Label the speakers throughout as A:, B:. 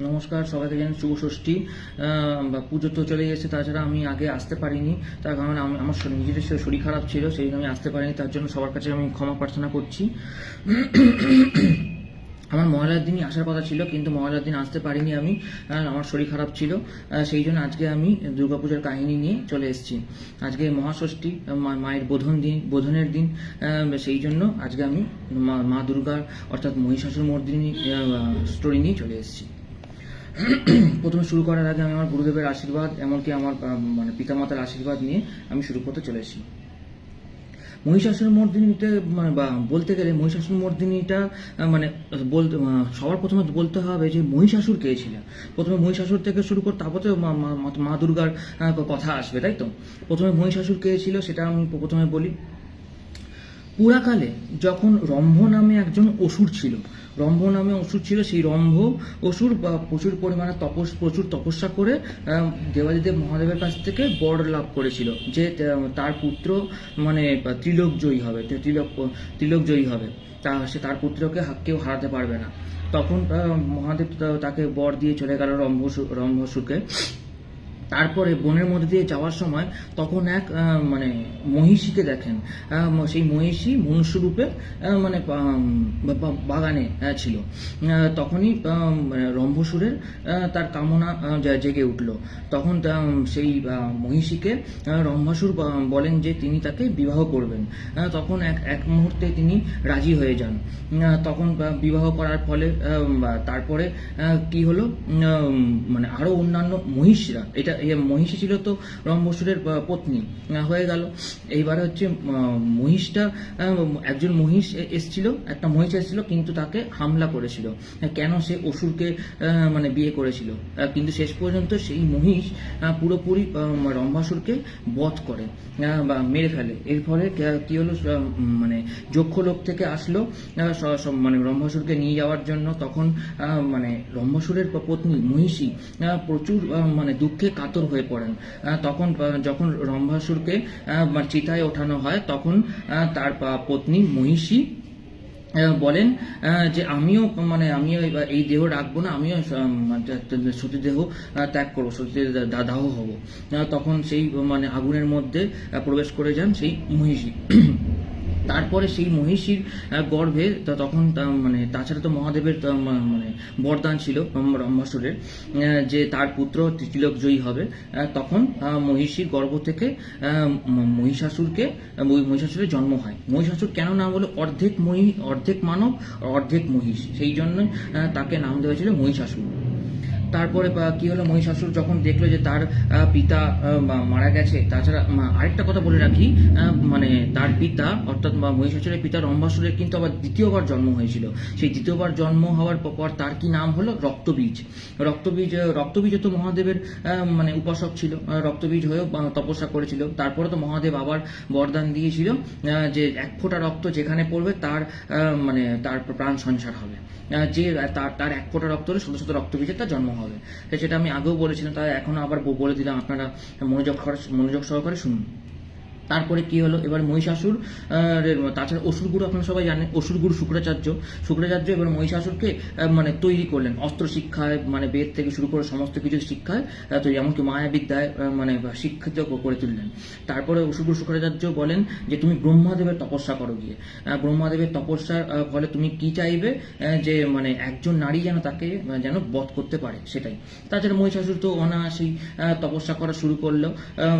A: নমস্কার সবাইকে জানি শুভ ষষ্ঠী। বা পুজো তো চলে গেছে তাছাড়া আমি আগে আসতে পারিনি। তার কারণ আমি, আমার নিজের শরীর- খারাপ ছিল, সেই জন্য আমি আসতে পারিনি। তার জন্য সবার কাছে আমি ক্ষমা প্রার্থনা করছি। আমার মহালয়ার দিনই আসার কথা ছিল, কিন্তু মহালয়ার দিন আসতে পারিনি আমি আমার শরীর খারাপ ছিল। সেই জন্য আজকে আমি দুর্গাপূজার কাহিনী নিয়ে চলে এসেছি। আজকে মহাষষ্ঠী মায়ের বোধন দিন, বোধনের দিন সেই জন্য আজকে আমি মা দুর্গার, অর্থাৎ মহিষাসুর মর্দিনী স্টোরি নিয়ে চলে এসেছি। প্রথমে শুরু করার আগে আমি আমার গুরুদেবের আশীর্বাদ, এমনকি আমার মানে পিতামাতার আশীর্বাদ নিয়ে আমি শুরু করতে চলেছি। মহিষাসুর মর্দিনীতে মানে বা বলতে গেলে মহিষাসুর মর্দিনীটা মানে বলতে সবার প্রথমে বলতে হবে যে মহিষাসুর কে ছিলেন প্রথমে মহিষাসুর থেকে শুরু করে, তারপর মা দুর্গার কথা আসবে, তাই তো? প্রথমে মহিষাসুর কে ছিল সেটা আমি প্রথমে বলি। পুরাকালে যখন রম্ভ নামে একজন অসুর ছিল রম্ভ নামে অসুর ছিল, সেই রম্ভ অসুর বা প্রচুর পরিমাণে তপস, প্রচুর তপস্যা করে দেবাদিদেব মহাদেবের কাছ থেকে বর লাভ করেছিল যে তার পুত্র মানে ত্রিলোক জয়ী হবে ত্রিলোক ত্রিলোক জয়ী হবে। তা সে তার পুত্রকে কেউ হারাতে পারবে না। তখন মহাদেব তাকে বর দিয়ে চলে গেল রম্ভসু রম্ভসুরকে তারপরে বনের মধ্যে দিয়ে যাওয়ার সময় তখন এক মানে মহিষীকে দেখেন। সেই মহিষী মনুষ্যরূপে মানে বাগানে ছিল। তখনই মানে রম্ভসুরের তার কামনা জেগে উঠল। তখন সেই মহিষীকে রম্ভাসুর বলেন যে তিনি তাকে বিবাহ করবেন। তখন এক এক মুহূর্তে তিনি রাজি হয়ে যান। তখন বিবাহ করার ফলে তারপরে কি হলো? মানে আরও অন্যান্য মহিষরা, এটা এ মহিষী ছিল তো রম্বসুরের পত্নী হয়ে গেল। এইবারে হচ্ছে মহিষটা একজন মহিষ এসছিল, একটা মহিষ এসেছিল, কিন্তু তাকে হামলা করেছিল। কেন সে অসুরকে মানে বিয়ে করেছিল? কিন্তু শেষ পর্যন্ত সেই মহিষ পুরোপুরি রম্ভাসুরকে বধ করে বা মেরে ফেলে। এর ফলে কে- হলো মানে যক্ষ লোক থেকে আসলো মানে রম্ভাসুরকে নিয়ে যাওয়ার জন্য। তখন মানে রম্ভাসুরের পত্নী মহিষী প্রচুর মানে দুঃখে কাতর হয়ে পড়েন। তখন যখন রম্ভাসুরকে মানে চিতায় ওঠানো হয় তখন তার পত্নী মহিষী বলেন যে আমিও মানে আমিও এই দেহ রাখব না আমিও সতী দেহ আহ, ত্যাগ করব সতী দাহ হব। তখন সেই মানে আগুনের মধ্যে প্রবেশ করে যান সেই মহিষী। তারপরে সেই মহিষীর গর্ভে তখন মানে তাছাড়া তো মহাদেবের মানে বরদান ছিল ব্রহ্মাসুরের যে তার পুত্র তিলক জয়ী হবে তখন মহিষীর গর্ভ থেকে মহিষাসুরকে মহিষাসুরের জন্ম হয়। মহিষাসুর কেন নাম হলো অর্ধেক মহি, অর্ধেক মানব, অর্ধেক মহিষ। সেই জন্য তাকে নাম দেওয়া ছিল মহিষাসুর। তারপরে কি হলো, মহিষাসুর যখন দেখল যে তার পিতা মারা গেছে, তাছাড়া আরেকটা কথা বলে রাখি মানে তার পিতা, অর্থাৎ মহিষাসুরের পিতা রম্ভাসুরের কিন্তু আবার দ্বিতীয়বার জন্ম হয়েছিল। সেই দ্বিতীয়বার জন্ম হওয়ার পর তার কি নাম হলো? রক্তবীজ। রক্তবীজ রক্তবীজ তো মহাদেবের মানে উপাসক ছিল রক্তবীজ হয়েও তপস্যা করেছিল। তারপরে তো মহাদেব আবার বরদান দিয়েছিল যে এক ফোঁটা রক্ত যেখানে পড়বে, তার মানে তার প্রাণ সঞ্চার হবে। যে, তার তার এক ফোঁটা রক্ত হলে শত শত রক্তবীজের তার জন্ম হবে। তো সেটা আমি আগেও বলেছিলাম, তাই এখনও আবার বলে দিলাম, আপনারা মনোযোগ খরচ, মনোযোগ সহকারে শুনুন। তারপরে কি হলো? এবার মহিষাসুর তাছাড়া অসুরগুরু আপনারা সবাই জানেন অসুরগুরু শুক্রাচার্য। শুক্রাচার্য এবার মহিষাসুরকে মানে তৈরি করলেন। অস্ত্র শিক্ষায় মানে বেদ থেকে শুরু করে সমস্ত কিছু শিক্ষায় তৈরি, এমনকি মায়াবিদ্যায় মানে শিক্ষিত করে তুললেন। তারপরে অসুরগুরু শুক্রাচার্য বলেন যে, তুমি ব্রহ্মাদেবের তপস্যা করো গিয়ে। ব্রহ্মাদেবের তপস্যার ফলে তুমি কি চাইবে যে মানে একজন নারী যেন তাকে যেন বধ করতে পারে, সেটাই। তাছাড়া মহিষাসুর তো অনায়াসেই তপস্যা করা শুরু করল।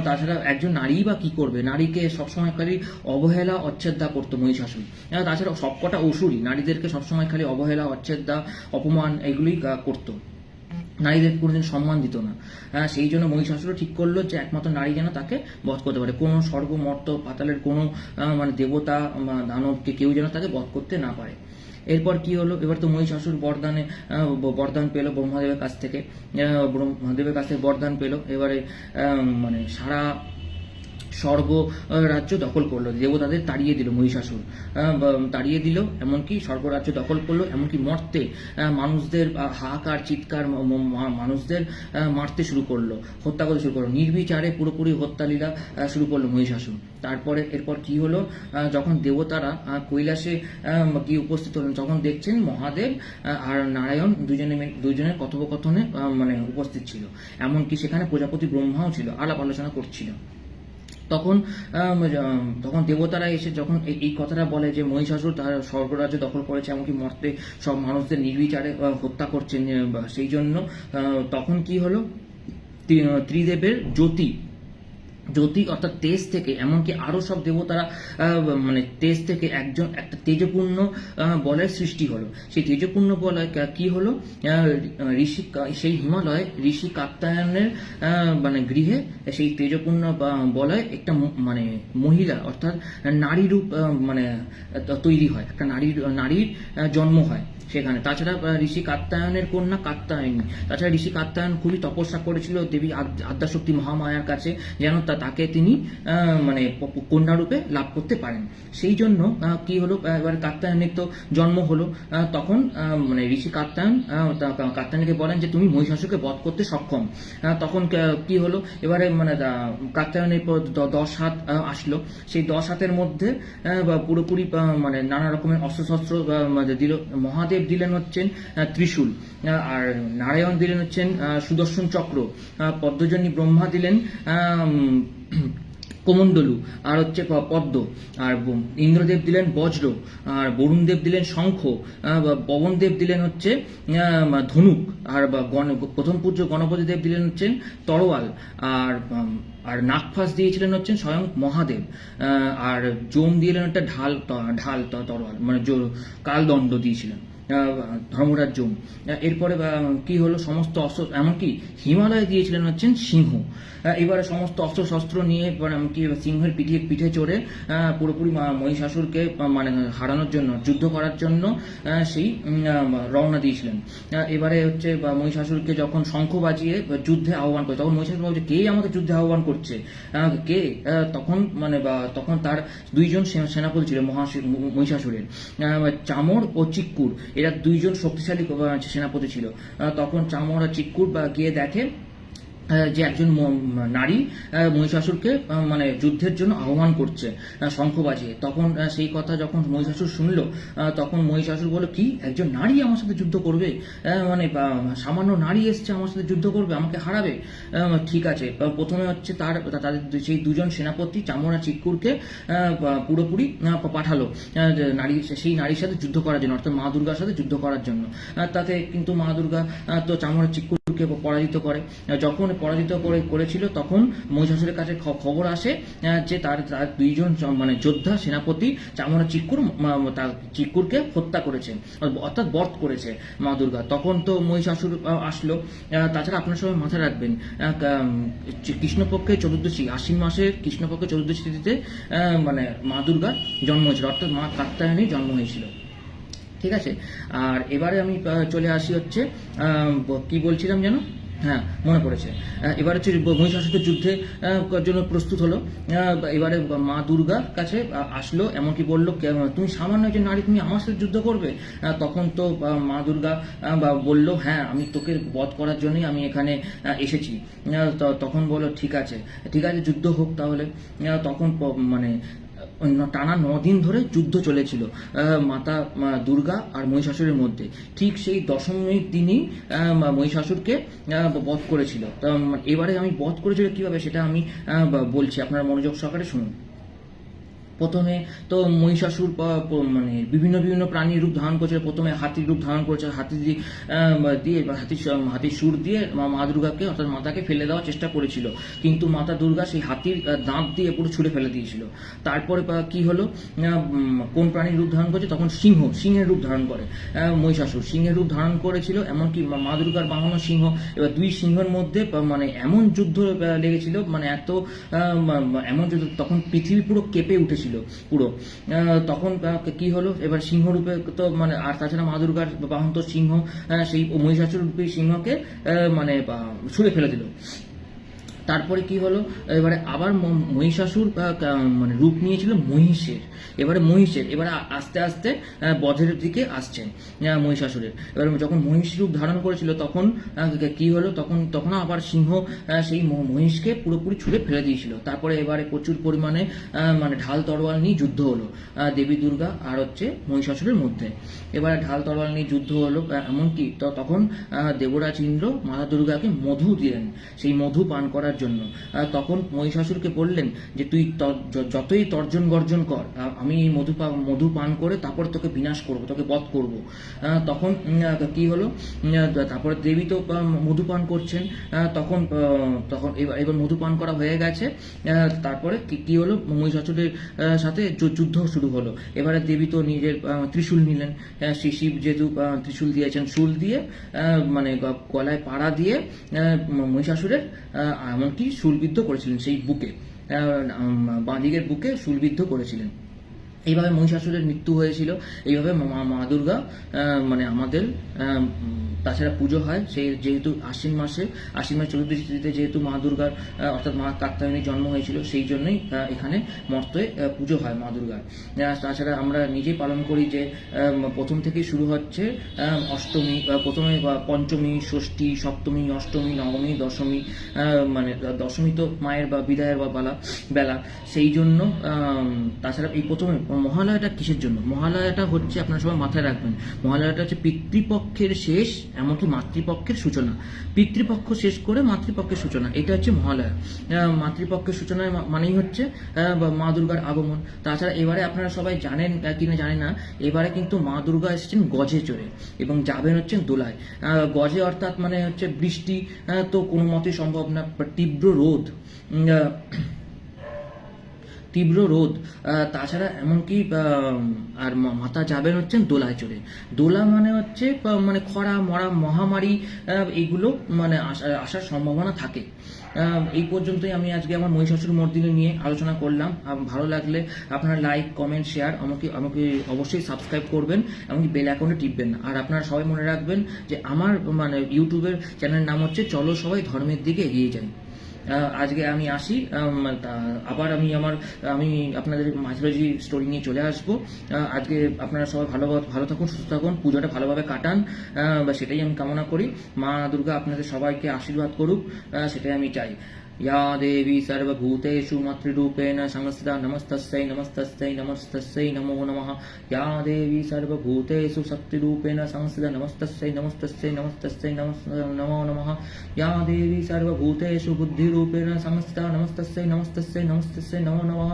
A: তাছাড়া একজন নারী বা কি করবে? নারীকে সবসময় খালি অবহেলা অচ্ছেদা করতো মহিষাসুর তাছাড়া সবকটা অসুরই নারীদেরকে সবসময় খালি অবহেলা অচ্ছেদা অপমান এগুলোই করতো। নারীদের কোনোদিন সম্মান দিত না। হ্যাঁ সেই জন্য মহিষাসুরও ঠিক করল যে একমাত্র নারী যেন তাকে বধ করতে পারে। কোনো স্বর্গ, মর্ত, পাতালের কোনো মানে দেবতা দানবকে কেউ যেন তাকে বধ করতে না পারে। এরপর কি হলো? এবার তো মহিষাসুর বরদানে বরদান পেল ব্রহ্মাদেবের কাছ থেকে। ব্রহ্মাদেবের কাছ থেকে বরদান পেল। এবারে মানে সারা স্বর্গ রাজ্য দখল করল। দেবতাদের তাড়িয়ে দিল মহিষাসুর। তাড়িয়ে দিল, এমনকি স্বর্গ, রাজ্য দখল করল, এমনকি মর্তে মানুষদের হাহাকার, চিৎকার মানুষদের মারতে শুরু করল, হত্যা করতে শুরু করল। নির্বিচারে পুরোপুরি হত্যালীলা শুরু করল মহিষাসুর। তারপরে এরপর কি হলো? যখন দেবতারা কৈলাসে গিয়ে উপস্থিত হলেন যখন দেখছেন মহাদেব আর নারায়ণ দুজনে দুজনের কথোপকথনে মানে উপস্থিত ছিল। এমনকি সেখানে প্রজাপতি ব্রহ্মাও ছিল। আলাপ আলোচনা করছিল। তখন তখন দেবতারা এসে যখন এই- কথাটা বলে যে মহিষাসুর তার স্বর্গরাজ্য দখল করেছে, এমনকি মর্তে সব মানুষদের নির্বিচারে হত্যা করছেন সেই জন্য তখন কি হলো? ত্রি- ত্রিদেবের জ্যোতি জ্যোতি অর্থাৎ তেজ থেকে, এমনকি আরও সব দেবতারা মানে তেজ থেকে একজন, একটা তেজপূর্ণ বলয়ের সৃষ্টি হলো। সেই তেজপূর্ণ বলয় কা- হলো? ঋষি সেই হিমালয় ঋষি কাত্তায়নের মানে গৃহে সেই তেজপূর্ণ বলয় একটা মানে মহিলা অর্থাৎ নারী রূপ মানে তৈরি হয়। একটা নারীর নারীর জন্ম হয়। সেখানে। তাছাড়া ঋষি কাত্তায়নের কন্যা কাত্তায়নী তাছাড়া ঋষি কাত্তায়ন খুবই তপস্যা করেছিল দেবী আদ- আদ্যাশক্তি মহামায়ার কাছে, যেন তাকে তিনি মানে প- প- কন্যা রূপে লাভ করতে পারেন। সেই জন্য কি হলো? এবার কাত্তায়নের তো জন্ম হলো। তখন মানে ঋষি কাত্তায়ন কাত্তায়নীকে বলেন যে, তুমি মহিষাসুরকে বধ করতে সক্ষম। তখন, কা- হলো? এবারে মানে কাত্তায়নের দশ হাত আসলো। সেই দশ হাতের মধ্যে পুরোপুরি মানে নানা রকমের অস্ত্রশস্ত্র মানে দিল। মহাদেব দিলেন হচ্ছেন ত্রিশূল। আর নারায়ণ দিলেন হচ্ছেন সুদর্শন চক্র। পদ্মজনী ব্রহ্মা দিলেন কোমণ্ডলু। আর হচ্ছে পদ্ম। আর ইন্দ্রদেব দিলেন বজ্র। আর বরুণদেব দিলেন শঙ্খ। পবনদেব দিলেন হচ্ছে ধনুক। আর গণ- প্রথম পূজ্য গণপতি দেব দিলেন হচ্ছেন তরোয়াল। আর আর নাগফাস দিয়েছিলেন হচ্ছেন স্বয়ং মহাদেব। আর জোম দিলেন একটা ঢাল ঢাল তরোয়াল। মানে কালদণ্ড দিয়েছিলেন। আহ, ধর্মরাজ জোম। এরপরে কি হলো সমস্ত অস্ত্র এমনকি হিমালয়ে দিয়েছিলেন হচ্ছেন সিংহ। এবারে সমস্ত অস্ত্র শস্ত্র নিয়ে এমনকি সিংহের পিঠে পিঠে চড়ে পুরোপুরি মহিষাসুরকে মানে হারানোর জন্য, যুদ্ধ করার জন্য সেই রওনা দিয়েছিলেন। এবারে হচ্ছে মহিষাসুরকে যখন শঙ্খ বাজিয়ে যুদ্ধে আহ্বান করে, তখন মহিষাসুর ভাবছে কে আমাকে যুদ্ধে আহ্বান করছে? কে? তখন মানে বা তখন তার দুইজন সেনাপতি ছিল মহিষাসুরের চামর ও চিক্কুর। এরা দুইজন শক্তিশালী সেনাপতি ছিল। তখন চামর আর চিক্কুর বা গিয়ে দেখে যে একজন নারী মহিষাসুরকে মানে যুদ্ধের জন্য আহ্বান করছে শঙ্খ বাজিয়ে। তখন সেই কথা যখন মহিষাসুর শুনলো তখন মহিষাসুর বলল কি? একজন নারী আমার সাথে যুদ্ধ করবে? মানে সামান্য নারী এসছে আমার সাথে যুদ্ধ করবে আমাকে হারাবে? ঠিক আছে। প্রথমে হচ্ছে তার তাদের সেই দুজন সেনাপতি চামড়া চিক্কুরকে পুরোপুরি পাঠালো নারী সেই নারীর সাথে যুদ্ধ করার জন্য অর্থাৎ মা দুর্গার সাথে যুদ্ধ করার জন্য। তাতে কিন্তু মা দুর্গা তো চামড়া চিক্কুরকে পরাজিত করে। আহ, যখন পরাজিত করে করেছিল তখন মহিষাসুরের কাছে খবর আসে যে তার দুইজন মানে যোদ্ধা সেনাপতি চামড়া চিক্কুর চিক্কুরকে হত্যা করেছে অর্থাৎ বধ করেছে মা দুর্গা। তখন তো মহিষাসুর আসলো। তাছাড়া আপনার সবাই মাথায় রাখবেন আহ, কা- কৃষ্ণপক্ষের চতুর্দশী আশ্বিন মাসের কৃষ্ণপক্ষের চতুর্দশী তিথিতে আহ, মানে মা দুর্গার জন্ম হয়েছিল অর্থাৎ মা কাত্তায়নীর জন্ম হয়েছিল। ঠিক আছে? আর এবারে আমি চলে আসি হচ্ছে কি বলছিলাম যেন? হ্যাঁ মনে পড়েছে। এবার হচ্ছে মহিষাসুরের যুদ্ধে জন্য প্রস্তুত হলো। এবারে মা দুর্গার কাছে আসলো, এমনকি বলল তুমি সামান্য একজন নারী, তুমি আমার সাথে যুদ্ধ করবে? তখন তো মা দুর্গা বলল হ্যাঁ আমি তোকে বধ করার জন্যই আমি এখানে এসেছি। তখন বলল, ঠিক আছে ঠিক আছে, যুদ্ধ হোক তাহলে। তখন মানে টানা দিন ধরে যুদ্ধ চলেছিল মাতা দুর্গা আর মহিষাসুরের মধ্যে। ঠিক সেই দশমীর দিনই মহিষাসুরকে বধ করেছিল। এবারে আমি বধ করেছিল কীভাবে সেটা আমি বলছি। আপনারা মনোযোগ সহকারে শুনুন। প্রথমে তো মহিষাসুর মানে বিভিন্ন বিভিন্ন প্রাণীর রূপ ধারণ করেছিল প্রথমে হাতির রূপ ধারণ করেছে। হাতি দিয়ে হাতির হাতির সুর দিয়ে মা দুর্গাকে, অর্থাৎ মাতাকে ফেলে দেওয়ার চেষ্টা করেছিল। কিন্তু মাতা দুর্গা সেই হাতির দাঁত দিয়ে পুরো ছুঁড়ে ফেলে দিয়েছিল। তারপরে কি হলো? কোন প্রাণীর রূপ ধারণ করেছে? তখন সিংহ, সিংহের রূপ ধারণ করে মহিষাসুর। সিংহের রূপ ধারণ করেছিল এমনকি মা- দুর্গার বাহন সিংহ। এবার দুই সিংহের মধ্যে মানে এমন যুদ্ধ লেগেছিল মানে এত এমন যুদ্ধ, তখন পৃথিবী পুরো কেঁপে উঠেছিল। পুরো। আহ, তখন কি হলো? এবার সিংহ রূপে তো মানে আর তাছাড়া মা দুর্গার বাহন্ত সিংহ সেই মহিষাসুর রূপে সিংহকে মানে ছুঁড়ে ফেলে দিল। তারপরে কি হলো? এবারে আবার মহিষাসুর মানে রূপ নিয়েছিল মহিষের। এবারে মহিষের, এবারে আস্তে আস্তে বধের দিকে আসছেন মহিষাসুরের। এবার যখন মহিষ রূপ ধারণ করেছিল তখন কি হলো? তখন তখন আবার সিংহ সেই মহিষকে পুরোপুরি ছুঁড়ে ফেলে দিয়েছিল। তারপরে এবারে প্রচুর পরিমাণে মানে ঢাল তরোয়াল নিয়ে যুদ্ধ হলো দেবী দুর্গা আর হচ্ছে মহিষাসুরের মধ্যে। এবারে ঢাল তরোয়াল নিয়ে যুদ্ধ হলো এমনকি তখন দেবরাজ ইন্দ্র মাতা দুর্গাকে মধু দিলেন। সেই মধু পান করার জন্য। তখন মহিষাসুরকে বললেন যে, তুই যতই তর্জন গর্জন কর আমি এই মধু মধু পান করে তারপর তোকে বিনাশ করব, তোকে বধ করব। তখন কি হলো? তারপরে দেবী তো মধু পান করছেন। তখন তখন এবার এবার মধু পান করা হয়ে গেছে। তারপরে কি হলো? মহিষাসুরের সাথে যুদ্ধ শুরু হলো। এবারে দেবী তো নিজের ত্রিশূল নিলেন। শ্রী শিব যেহেতু ত্রিশূল দিয়েছেন, শুল দিয়ে মানে গলায় পাড়া দিয়ে মহিষাসুরের আহ, সুলবিদ্ধ করেছিলেন সেই বুকে। বাঁদিকের বুকে সুলবিদ্ধ করেছিলেন। এইভাবে মহিষাসুরের মৃত্যু হয়েছিল। এইভাবে মা দুর্গা মানে আমাদের তাছাড়া পুজো হয়, সেই যেহেতু আশ্বিন মাসে, আশ্বিন মাস চতুর্দশী তিথিতে যেহেতু মা দুর্গার অর্থাৎ মা কাত্যায়নীর জন্ম হয়েছিল, সেই জন্যই এখানে মর্তয়ে পুজো হয় মা দুর্গার। তাছাড়া আমরা নিজেই পালন করি যে প্রথম থেকেই শুরু হচ্ছে অষ্টমী প্রথমে পঞ্চমী, ষষ্ঠী, সপ্তমী, অষ্টমী, নবমী, দশমী মানে দশমী তো মায়ের বা বিদায়ের বা বেলা বেলা, সেই জন্য তাছাড়া এই প্রথমে, মহালয়াটা কিসের জন্য? মহালয়াটা হচ্ছে আপনারা সবাই মাথায় রাখবেন, মহালয়াটা হচ্ছে পিতৃপক্ষের শেষ এমনকি মাতৃপক্ষের সূচনা, পিতৃপক্ষ শেষ করে মাতৃপক্ষের সূচনা, এটা হচ্ছে মহালয়া। মাতৃপক্ষের সূচনা মানেই হচ্ছে মা দুর্গার আগমন। তাছাড়া এবারে আপনারা সবাই জানেন কিনা জানেন না, এবারে কিন্তু মা দুর্গা এসেছেন গজে চড়ে এবং যাবেন হচ্ছেন দোলায়। গজে অর্থাৎ মানে হচ্ছে বৃষ্টি তো কোনো মতেই সম্ভব না তীব্র রোদ। তীব্র রোদ তাছাড়া এমনকি আর মা- মাতা যাবেন হচ্ছেন দোলায় চড়ে। দোলা মানে হচ্ছে মানে খরা, মরা, মহামারী এইগুলো মানে আসা- আসার সম্ভাবনা থাকে। এই পর্যন্তই আমি আজকে আমার মহিষাসুর মর্দিনী নিয়ে আলোচনা করলাম। ভালো লাগলে আপনারা লাইক কমেন্ট শেয়ার আমাকে আমাকে অবশ্যই সাবস্ক্রাইব করবেন, এমনকি বেল অ্যাকাউন্টে টিপবেন। আর আপনারা সবাই মনে রাখবেন যে আমার মানে ইউটিউবের চ্যানেলের নাম হচ্ছে চলো সবাই ধর্মের দিকে এগিয়ে যাই। আজকে আমি আসি আবার আমি আমার, আমি আপনাদের মাইথোলজি স্টোরি নিয়ে চলে আসব। আজকে আপনারা সবাই ভালো ভালো থাকুন, সুস্থ থাকুন, পুজোটা ভালোভাবে কাটান সেটাই আমি কামনা করি। মা দুর্গা আপনাদের সবাইকে আশীর্বাদ করুক সেটাই আমি চাই। या देवी सर्वभूतेषु मातृरूपेण संस्थिता नमस्तस्यै नमस्तस्यै नमस्तस्यै नमो नमः या देवी सर्वभूतेषु शक्तिरूपेण संस्थिता नमस्तस्यै नमस्तस्यै नमस्तस्यै नमो नमः या देवी सर्वभूतेषु बुद्धिरूपेण संस्थिता नमस्तस्यै नमस्तस्यै नमस्तस्यै नमो नमः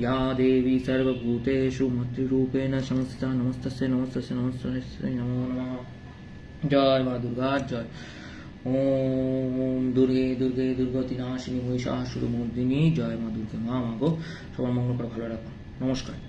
A: या देवी सर्वभूतेषु मातृरूपेण संस्था नमस्तस्यै नमस्तस्यै नमस्तस्यै नमो नमः जय मा दुर्गा जय ওম দুর্গে দুর্গে, দুর্গতি নাশিনী মহিষাসুর মর্দিনী জয় মা দুর্গে মা মাগো সবার মঙ্গল করে, ভালো রাখো। নমস্কার।